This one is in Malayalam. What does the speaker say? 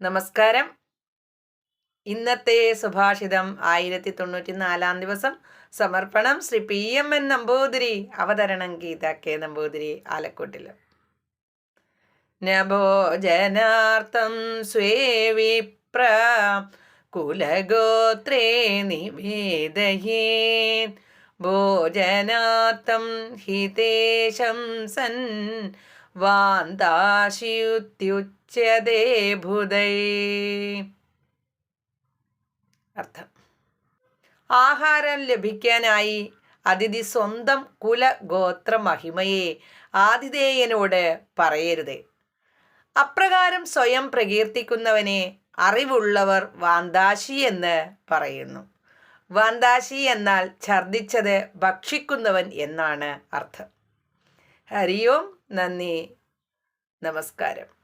നമസ്കാരം. ഇന്നത്തെ സുഭാഷിതം ആയിരത്തി തൊണ്ണൂറ്റി നാലാം ദിവസം. സമർപ്പണം Shri P M N Namboothiri അവതരണം ഗീത കെ നമ്പൂതിരി ആലക്കോട്ടിൽ. നഭോജനാർത്ഥം സ്വേ വിപ്ര കുലഗോത്രേ നിവേദയേ ഭോജനാർത്ഥം ഹിതേശം സൻ വാന്താശിയുത്യുച്യതേ ഭുതൈ. അർത്ഥം. ആഹാരം ലഭിക്കാനായി അതിഥി സ്വന്തം കുല കുലഗോത്ര മഹിമയെ ആതിഥേയനോട് പറയരുത്. അപ്രകാരം സ്വയം പ്രകീർത്തിക്കുന്നവനെ അറിവുള്ളവർ വാന്താശി എന്ന് പറയുന്നു. വാന്താശി എന്നാൽ ഛർദിച്ചത് ഭക്ഷിക്കുന്നവൻ എന്നാണ് അർത്ഥം. ഹരിയോം നന്ദി. നമസ്കാരം.